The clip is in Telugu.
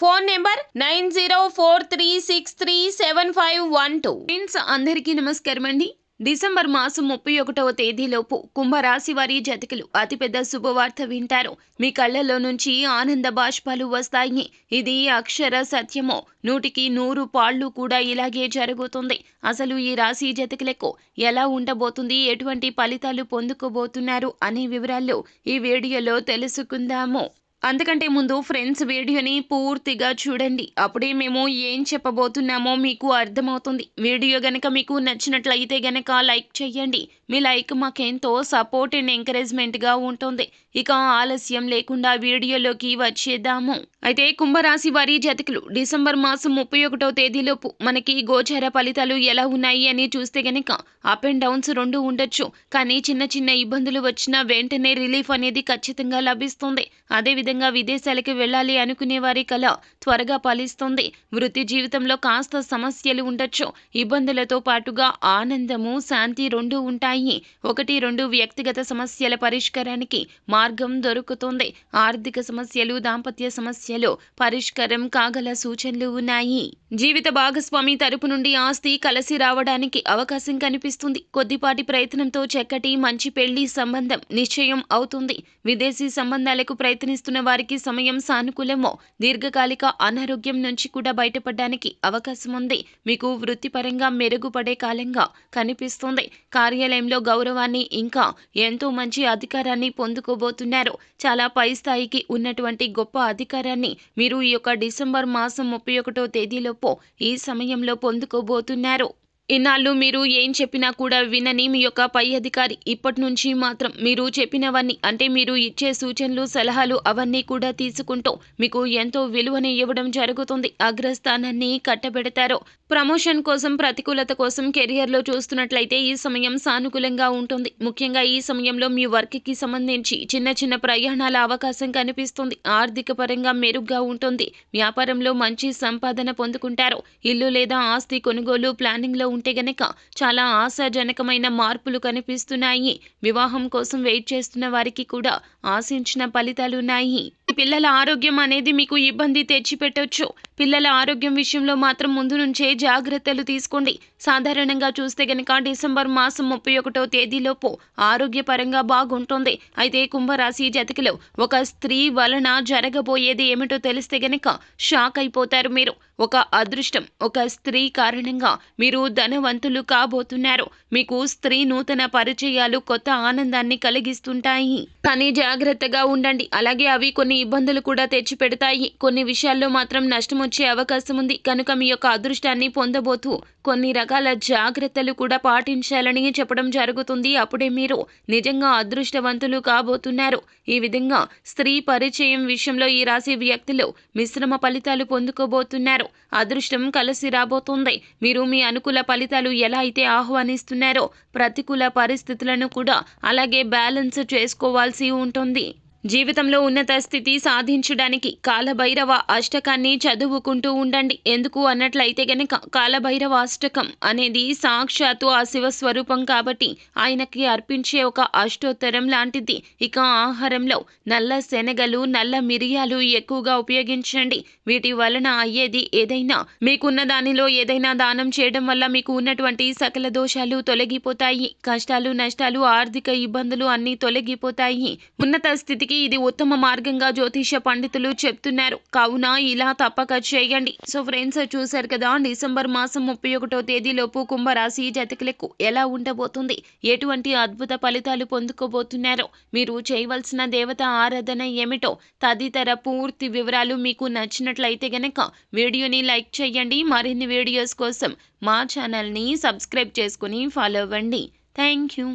Phone number nine zero four three six three seven five one two. Friends అందరికీ నమస్కారం అండి. డిసెంబర్ మాసం ముప్పై ఒకటవ తేదీలోపు కుంభరాశి వారి జతకులు అతిపెద్ద శుభవార్త వింటారు. మీ కళ్ళలో నుంచి ఆనంద బాష్పాలు వస్తాయి. ఇది అక్షర సత్యమో నూటికి నూరు పాళ్ళు కూడా ఇలాగే జరుగుతుంది. అసలు ఈ రాశి జతకులకు ఎలా ఉండబోతుంది? ఎటువంటి ఫలితాలు పొందుకోబోతున్నారు? అనే వివరాలు ఈ వీడియోలో తెలుసుకుందాము. అంతకంటే ముందు ఫ్రెండ్స్ వీడియోని పూర్తిగా చూడండి. అప్పుడే మేము ఏం చెప్పబోతున్నామో మీకు అర్థమవుతుంది. వీడియో గనక మీకు నచ్చినట్లయితే గనక లైక్ చేయండి. మీ లైక్ మాకెంతో సపోర్ట్ అండ్ ఎంకరేజ్మెంట్గా ఉంటుంది. ఇక ఆలస్యం లేకుండా వీడియోలోకి వచ్చేద్దాము. అయితే కుంభరాశి వారి జతకులు డిసెంబర్ మాసం ముప్పై ఒకటో తేదీలోపు మనకి గోచార ఫలితాలు ఎలా ఉన్నాయి అని చూస్తే గనక అప్ అండ్ డౌన్స్ రెండు ఉండొచ్చు. కానీ చిన్న చిన్న ఇబ్బందులు వచ్చినా వెంటనే రిలీఫ్ అనేది ఖచ్చితంగా లభిస్తుంది. అదేవిధంగా విదేశాలకు వెళ్ళాలి అనుకునే వారి కళ త్వరగా ఫలిస్తుంది. వృత్తి జీవితంలో కాస్త సమస్యలు ఉండొచ్చు. ఇబ్బందులతో పాటుగా ఆనందము శాంతి రెండు ఉంటాయి. ఒకటి రెండు వ్యక్తిగత సమస్యల పరిష్కారానికి మార్గం దొరుకుతుంది. ఆర్థిక సమస్యలు దాంపత్య సమస్య సమస్యలు పరిష్కారం కాగల సూచనలు ఉన్నాయి. జీవిత భాగస్వామి తరపు నుండి ఆస్తి కలిసి రావడానికి అవకాశం కనిపిస్తుంది. కొద్దిపాటి ప్రయత్నంతో చక్కటి మంచి పెళ్ళి సంబంధం నిశ్చయం అవుతుంది. విదేశీ సంబంధాలకు ప్రయత్నిస్తున్న వారికి సమయం సానుకూలమో దీర్ఘకాలిక అనారోగ్యం నుంచి కూడా బయటపడడానికి అవకాశం ఉంది. మీకు వృత్తిపరంగా మెరుగుపడే కాలంగా కనిపిస్తుంది. కార్యాలయంలో గౌరవాన్ని ఇంకా ఎంతో మంచి అధికారాన్ని పొందుకోబోతున్నారు. చాలా పై స్థాయికి ఉన్నటువంటి గొప్ప అధికారాన్ని మీరు ఈ యొక్క డిసెంబర్ మాసం ముప్పై ఒకటో తేదీలోపు ఈ సమయంలో పొందుకోబోతున్నారు. ఇన్నాళ్ళు మీరు ఏం చెప్పినా కూడా వినని మీ యొక్క పై అధికారి. ఇప్పటి నుంచి మాత్రం మీరు చెప్పినవన్నీ అంటే మీరు ఇచ్చే సూచనలు సలహాలు అవన్నీ కూడా తీసుకుంటూ మీకు ఎంతో విలువని ఇవ్వడం జరుగుతుంది. అగ్రస్థానాన్ని కట్టబెడతారు. ప్రమోషన్ కోసం ప్రతికూలత కోసం కెరియర్లో చూస్తున్నట్లయితే ఈ సమయం సానుకూలంగా ఉంటుంది. ముఖ్యంగా ఈ సమయంలో మీ వర్క్కి సంబంధించి చిన్న చిన్న ప్రయాణాల అవకాశం కనిపిస్తుంది. ఆర్థిక పరంగా మెరుగ్గా ఉంటుంది. వ్యాపారంలో మంచి సంపాదన పొందుకుంటారు. ఇల్లు లేదా ఆస్తి కొనుగోలు ప్లానింగ్లో ఉంటే గనక చాలా ఆశాజనకమైన మార్పులు కనిపిస్తున్నాయి. వివాహం కోసం వెయిట్ చేస్తున్న వారికి కూడా ఆశించిన ఫలితాలున్నాయి. పిల్లల ఆరోగ్యం అనేది మీకు ఇబ్బంది తెచ్చిపెట్టొచ్చు. పిల్లల ఆరోగ్యం విషయంలో మాత్రం ముందు నుంచే జాగ్రత్తలు తీసుకోండి. సాధారణంగా చూస్తే గనక డిసెంబర్ మాసం ముప్పై ఒకటో తేదీలోపు ఆరోగ్యపరంగా బాగుంటుంది. అయితే కుంభరాశి జతకిలో ఒక స్త్రీ వలన జరగబోయేది ఏమిటో తెలిస్తే గనక షాక్ అయిపోతారు మీరు. ఒక అదృష్టం ఒక స్త్రీ కారణంగా మీరు ధనవంతులు కాబోతున్నారు. మీకు స్త్రీ నూతన పరిచయాలు కొత్త ఆనందాన్ని కలిగిస్తుంటాయి. కానీ జాగ్రత్తగా ఉండండి. అలాగే అవి కొన్ని ఇబ్బందులు కూడా తెచ్చి పెడతాయి కొన్ని విషయాల్లో మాత్రం నష్టం వచ్చే అవకాశం ఉంది. కనుక మీ యొక్క అదృష్టాన్ని పొందబోతూ. కొన్ని రకాల జాగ్రత్తలు కూడా పాటించాలని చెప్పడం జరుగుతుంది. అప్పుడే మీరు నిజంగా అదృష్టవంతులు కాబోతున్నారు. ఈ విధంగా స్త్రీ పరిచయం విషయంలో ఈ రాశి వ్యక్తులు మిశ్రమ ఫలితాలు పొందుకోబోతున్నారు. అదృష్టం కలిసి రాబోతుంది. మీరు మీ అనుకూల ఫలితాలు ఎలా అయితే ఆహ్వానిస్తున్నారో ప్రతికూల పరిస్థితులను కూడా అలాగే బ్యాలెన్స్ చేసుకోవాల్సి ఉంటుంది. జీవితంలో ఉన్నత స్థితి సాధించడానికి కాలభైరవ అష్టకాన్ని చదువుకుంటూ ఉండండి. ఎందుకు అన్నట్లయితే గనక కాలభైరవ అష్టకం అనేది సాక్షాత్తు ఆ శివస్వరూపం కాబట్టి ఆయనకి అర్పించే ఒక అష్టోత్తరం లాంటిది. ఇక ఆహారంలో నల్ల శనగలు నల్ల మిరియాలు ఎక్కువగా ఉపయోగించండి. వీటి వలన అయ్యేది ఏదైనా మీకున్న దానిలో ఏదైనా దానం చేయడం వల్ల మీకు ఉన్నటువంటి సకల దోషాలు తొలగిపోతాయి. కష్టాలు నష్టాలు ఆర్థిక ఇబ్బందులు అన్నీ తొలగిపోతాయి. ఉన్నత స్థితికి ఇది ఉత్తమ మార్గంగా జ్యోతిష పండితులు చెప్తున్నారు. కావున ఇలా తప్పక చేయండి. సో ఫ్రెండ్స్ చూశారు కదా డిసెంబర్ మాసం ముప్పై ఒకటో తేదీలోపు కుంభరాశి జతకులకు ఎలా ఉండబోతుంది? ఎటువంటి అద్భుత ఫలితాలు పొందుకోబోతున్నారో? మీరు చేయవలసిన దేవత ఆరాధన ఏమిటో తదితర పూర్తి వివరాలు మీకు నచ్చినట్లయితే గనక వీడియోని లైక్ చేయండి. మరిన్ని వీడియోస్ కోసం మా ఛానల్ని సబ్స్క్రైబ్ చేసుకుని ఫాలో అవ్వండి. Thank you.